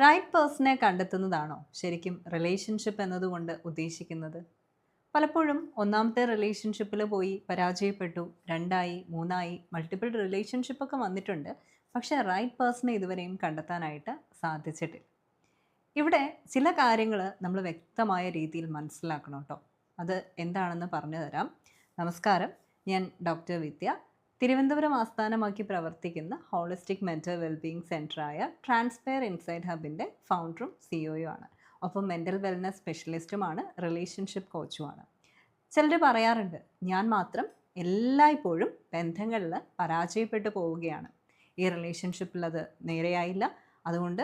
Right പേഴ്സണെ കണ്ടെത്തുന്നതാണോ ശരിക്കും relationship എന്നതുകൊണ്ട് ഉദ്ദേശിക്കുന്നത്? പലപ്പോഴും ഒന്നാമത്തെ റിലേഷൻഷിപ്പിൽ പോയി പരാജയപ്പെട്ടു രണ്ടായി മൂന്നായി മൾട്ടിപ്പിൾ റിലേഷൻഷിപ്പൊക്കെ വന്നിട്ടുണ്ട്. പക്ഷേ റൈറ്റ് പേഴ്സണെ ഇതുവരെയും കണ്ടെത്താനായിട്ട് സാധിച്ചിട്ടില്ല. ഇവിടെ ചില കാര്യങ്ങൾ നമ്മൾ വ്യക്തമായ രീതിയിൽ മനസ്സിലാക്കണം കേട്ടോ. അത് എന്താണെന്ന് പറഞ്ഞു തരാം നമസ്കാരം. ഞാൻ ഡോക്ടർ വിദ്യ. തിരുവനന്തപുരം ആസ്ഥാനമാക്കി പ്രവർത്തിക്കുന്ന ഹോളിസ്റ്റിക് മെന്റൽ വെൽബീയിങ് സെന്ററായ ട്രാൻസ്പെയർ ഇൻസൈഡ് ഹബിന്റെ ഫൗണ്ടറും സിഇഒയും ആണ്. ഒപ്പം മെന്റൽ വെൽനസ് സ്പെഷ്യലിസ്റ്റുമാണ് റിലേഷൻഷിപ്പ് കോച്ചുമാണ് ചിലർ പറയാറുണ്ട് ഞാൻ മാത്രം എല്ലായ്പ്പോഴും ബന്ധങ്ങളിൽ പരാജയപ്പെട്ടു പോവുകയാണ്. ഈ റിലേഷൻഷിപ്പിൽ അത് നേരെയായില്ല. അതുകൊണ്ട്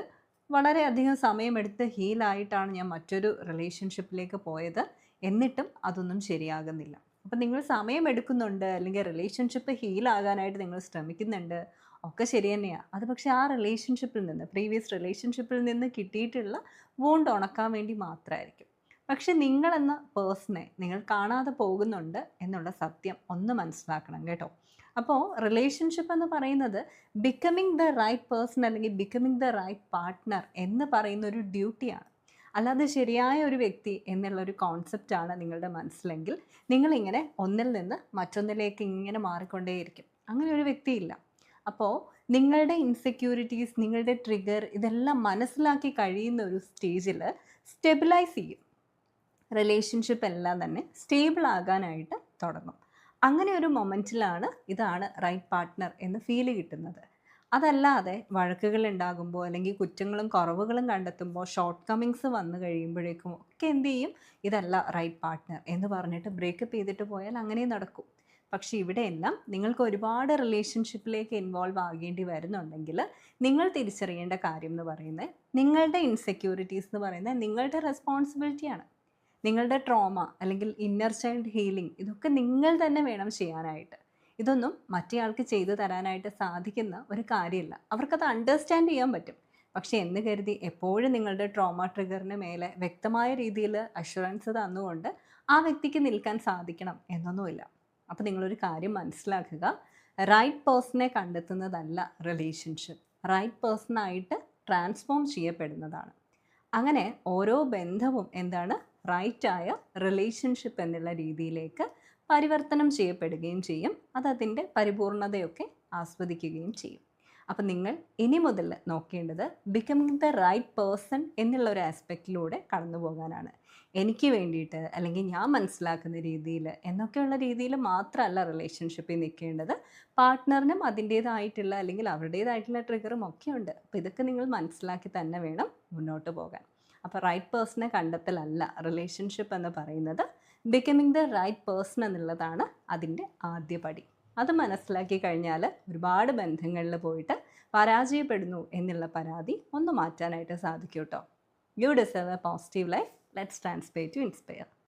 വളരെയധികം സമയമെടുത്ത് ഹീലായിട്ടാണ് ഞാൻ മറ്റൊരു റിലേഷൻഷിപ്പിലേക്ക് പോയത്. എന്നിട്ടും അതൊന്നും ശരിയാകുന്നില്ല. അപ്പം നിങ്ങൾ സമയം എടുക്കുന്നുണ്ട് അല്ലെങ്കിൽ റിലേഷൻഷിപ്പ് ഹീൽ ഹീലാകാനായിട്ട് നിങ്ങൾ ശ്രമിക്കുന്നുണ്ട് ഒക്കെ ശരി തന്നെയാണ് അത് പക്ഷേ ആ റിലേഷൻഷിപ്പിൽ നിന്ന് പ്രീവിയസ് റിലേഷൻഷിപ്പിൽ നിന്ന് കിട്ടിയിട്ടുള്ള വോണ്ട് ഉണക്കാൻ വേണ്ടി മാത്രമായിരിക്കും പക്ഷെ നിങ്ങളെന്ന പേഴ്സണെ നിങ്ങൾ കാണാതെ പോകുന്നുണ്ട് എന്നുള്ള സത്യം ഒന്ന് മനസ്സിലാക്കണം കേട്ടോ. അപ്പോൾ റിലേഷൻഷിപ്പ് എന്ന് പറയുന്നത് ബിക്കമിങ് ദ റൈറ്റ് പേഴ്സൺ അല്ലെങ്കിൽ ബിക്കമിങ് ദ റൈറ്റ് പാർട്ട്ണർ എന്ന് പറയുന്ന ഒരു ഡ്യൂട്ടിയാണ് അല്ലാതെ ശരിയായ ഒരു വ്യക്തി എന്നുള്ള ഒരു കോൺസെപ്റ്റാണ് നിങ്ങളുടെ മനസ്സിലെങ്കിൽ നിങ്ങളിങ്ങനെ ഒന്നിൽ നിന്ന് മറ്റൊന്നിലേക്ക് ഇങ്ങനെ മാറിക്കൊണ്ടേയിരിക്കും. അങ്ങനെ ഒരു വ്യക്തിയില്ല. അപ്പോൾ നിങ്ങളുടെ ഇൻസെക്യൂരിറ്റീസ് നിങ്ങളുടെ ട്രിഗർ ഇതെല്ലാം മനസ്സിലാക്കി കഴിയുന്ന ഒരു സ്റ്റേജിൽ സ്റ്റെബിലൈസ് ചെയ്യും. റിലേഷൻഷിപ്പ് എല്ലാം തന്നെ സ്റ്റേബിൾ ആകാനായിട്ട് തുടങ്ങും. അങ്ങനെ ഒരു മൊമെന്റിലാണ് ഇതാണ് റൈറ്റ് പാർട്ട്ണർ എന്ന് ഫീൽ കിട്ടുന്നത്. അതല്ലാതെ വഴക്കുകൾ ഉണ്ടാകുമ്പോൾ അല്ലെങ്കിൽ കുറ്റങ്ങളും കുറവുകളും കണ്ടെത്തുമ്പോൾ ഷോർട്ട് കമ്മിങ്സ് വന്നു കഴിയുമ്പോഴേക്കും ഒക്കെ എന്ത് ചെയ്യും? ഇതല്ല റൈറ്റ് പാർട്ട്ണർ എന്ന് പറഞ്ഞിട്ട് ബ്രേക്കപ്പ് ചെയ്തിട്ട് പോയാൽ അങ്ങനെ നടക്കും. പക്ഷേ ഇവിടെയെല്ലാം നിങ്ങൾക്ക് ഒരുപാട് റിലേഷൻഷിപ്പിലേക്ക് ഇൻവോൾവ് ആകേണ്ടി വരുന്നുണ്ടെങ്കിൽ നിങ്ങൾ തിരിച്ചറിയേണ്ട കാര്യം എന്ന് പറയുന്നത് നിങ്ങളുടെ ഇൻസെക്യൂരിറ്റീസ് എന്ന് പറയുന്നത് നിങ്ങളുടെ റെസ്പോൺസിബിലിറ്റിയാണ് നിങ്ങളുടെ ട്രോമ അല്ലെങ്കിൽ ഇന്നർ ചൈൽഡ് ഹീലിംഗ് ഇതൊക്കെ നിങ്ങൾ തന്നെ വേണം ചെയ്യാനായിട്ട്. ഇതൊന്നും മറ്റേയാൾക്ക് ചെയ്തു തരാനായിട്ട് സാധിക്കുന്ന ഒരു കാര്യമല്ല. അവർക്കത് അണ്ടർസ്റ്റാൻഡ് ചെയ്യാൻ പറ്റും. പക്ഷേ എന്ന് കരുതി എപ്പോഴും നിങ്ങളുടെ ട്രോമ ട്രിഗറിന് മേലെ വ്യക്തമായ രീതിയിൽ അഷുറൻസ് തന്നുകൊണ്ട് ആ വ്യക്തിക്ക് നിൽക്കാൻ സാധിക്കണം എന്നൊന്നുമില്ല. അപ്പോൾ നിങ്ങളൊരു കാര്യം മനസ്സിലാക്കുക. റൈറ്റ് പേഴ്സണെ കണ്ടെത്തുന്നതല്ല റിലേഷൻഷിപ്പ് റൈറ്റ് പേഴ്സണായിട്ട് ട്രാൻസ്ഫോം ചെയ്യപ്പെടുന്നതാണ്. അങ്ങനെ ഓരോ ബന്ധവും എന്താണ് റൈറ്റായ റിലേഷൻഷിപ്പ് എന്നുള്ള രീതിയിലേക്ക് പരിവർത്തനം ചെയ്യപ്പെടുകയും ചെയ്യും. അത് അതിന്റെ പരിപൂർണതയൊക്കെ ആസ്വദിക്കുകയും ചെയ്യും. അപ്പം നിങ്ങൾ ഇനി മുതൽ നോക്കേണ്ടത് ബിക്കമിങ് ദ റൈറ്റ് പേഴ്സൺ എന്നുള്ള ഒരു ആസ്പെക്റ്റിലൂടെ കടന്നു പോകാനാണ്. എനിക്ക് വേണ്ടിയിട്ട് അല്ലെങ്കിൽ ഞാൻ മനസ്സിലാക്കുന്ന രീതിയിൽ എന്നൊക്കെയുള്ള രീതിയിൽ മാത്രമല്ല റിലേഷൻഷിപ്പിൽ നിൽക്കേണ്ടത്. പാർട്ട്ണറിനും അതിന്റേതായിട്ടുള്ള അല്ലെങ്കിൽ അവരുടേതായിട്ടുള്ള ട്രിഗറും ഒക്കെ ഉണ്ട്. അപ്പോൾ ഇതൊക്കെ നിങ്ങൾ മനസ്സിലാക്കി തന്നെ വേണം മുന്നോട്ട് പോകാൻ. അപ്പോൾ റൈറ്റ് പേഴ്സണെ കണ്ടെത്തലല്ല റിലേഷൻഷിപ്പ് എന്ന് പറയുന്നത്. ബിക്കമിങ് ദ റൈറ്റ് പേഴ്സൺ എന്നുള്ളതാണ് അതിന്റെ ആദ്യ പടി. അത് മനസ്സിലാക്കി കഴിഞ്ഞാൽ ഒരുപാട് ബന്ധങ്ങളിൽ പോയിട്ട് പരാജയപ്പെടുന്നു എന്നുള്ള പരാതി ഒന്ന് മാറ്റാനായിട്ട് സാധിക്കും കേട്ടോ you deserve a positive life let's ട്രാൻസ്പേ to inspire